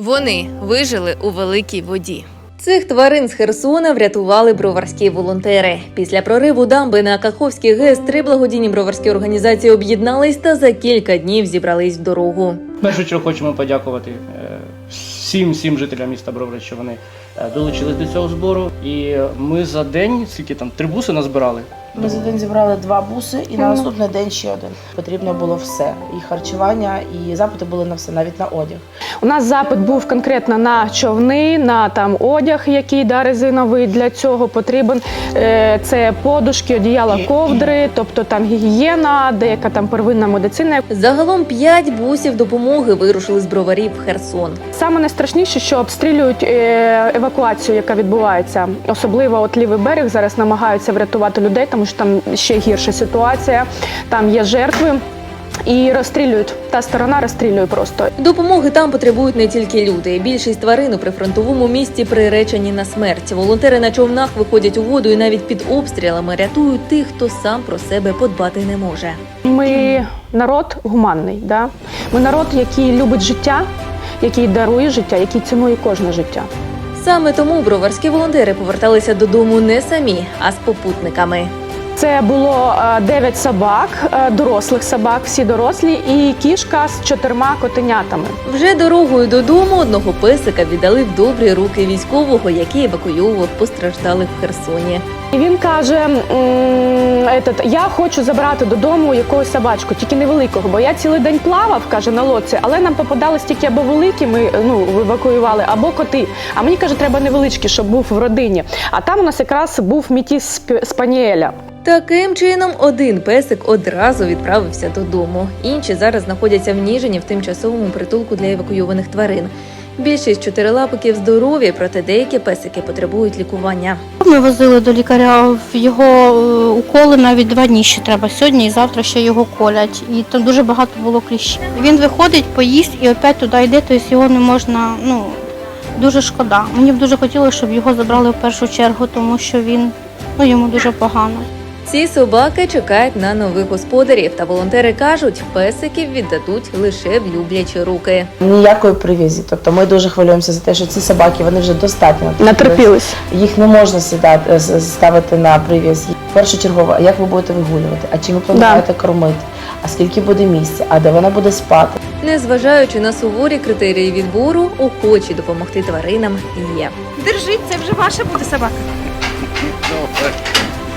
Вони вижили у великій воді. Цих тварин з Херсона врятували броварські волонтери. Після прориву дамби на Каховський ГЕС три благодійні броварські організації об'єднались та за кілька днів зібрались в дорогу. В першу чергу хочемо подякувати е, всім всім жителям міста Бровари, що вони е, долучились до цього збору. І ми за день, скільки там, три буси назбирали. Ми за день зібрали два буси, і на наступний день ще один. Потрібно було все: і харчування, і запити були на все, навіть на одяг. У нас запит був конкретно на човни, на там одяг, який да, резиновий для цього потрібен. Е, Це подушки, одіяла, ковдри, тобто там гігієна, деяка там первинна медицина. Загалом п'ять бусів допомоги вирушили з броварів в Херсон. Саме найстрашніше, що обстрілюють е, евакуацію, яка відбувається. Особливо от лівий берег зараз намагаються врятувати людей, тому що там ще гірша ситуація. Там є жертви. І розстрілюють. Та сторона розстрілює просто. Допомоги там потребують не тільки люди. Більшість тварин у прифронтовому місті приречені на смерть. Волонтери на човнах виходять у воду і навіть під обстрілами рятують тих, хто сам про себе подбати не може. Ми народ гуманний. Да? Ми народ, який любить життя, який дарує життя, який цінує кожне життя. Саме тому броварські волонтери поверталися додому не самі, а з попутниками. Це було е, дев'ять собак, е, дорослих собак, всі дорослі, і кішка з чотирма котенятами. Вже дорогою додому одного песика віддали в добрі руки військового, який евакуював постраждалих в Херсоні. І він каже: я хочу забрати додому якогось собачку, тільки невеликого, бо я цілий день плавав, каже на лодці, але нам попадались тільки або великі, ми ну евакуювали, або коти. А мені каже, треба невеличкий, щоб був в родині. А там у нас якраз був мітіс Сп- спаніеля. Таким чином, один песик одразу відправився додому. Інші зараз знаходяться в Ніжині в тимчасовому притулку для евакуйованих тварин. Більшість чотирилапиків здорові, проте деякі песики потребують лікування. Ми возили до лікаря в його е, уколи навіть два дні ще треба. Сьогодні і завтра ще його колять. І там дуже багато було кліщів. Він виходить, поїсть і опять туди йде, тобто його не можна. Ну дуже шкода. Мені б дуже хотілося, щоб його забрали в першу чергу, тому що він ну йому дуже погано. Ці собаки чекають на нових господарів, та волонтери кажуть, песиків віддадуть лише в люблячі руки. Ніякої привізі. Тобто ми дуже хвилюємося за те, що ці собаки вони вже достатньо Натерпілись. Їх не можна сідати е, ставити на привіз. Першочергово, як ви будете вигулювати? А чим ви плануєте кормити? А скільки буде місця? А де вона буде спати? Незважаючи на суворі критерії відбору, охочі допомогти тваринам є. Держіть, це вже ваша буде собака.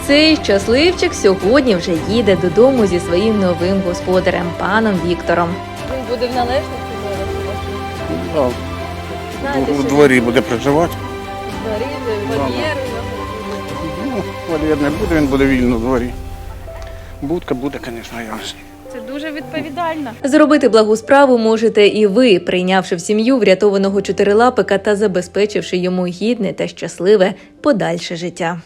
Цей щасливчик сьогодні вже їде додому зі своїм новим господарем, паном Віктором. Він буде в належності зараз у дворі буде проживати. вольєр. Ну, вольєр не буде, він буде вільно в дворі. Будка буде, звісно, ясно. Це дуже відповідально. Зробити благу справу можете і ви, прийнявши в сім'ю врятованого чотирилапика та забезпечивши йому гідне та щасливе подальше життя.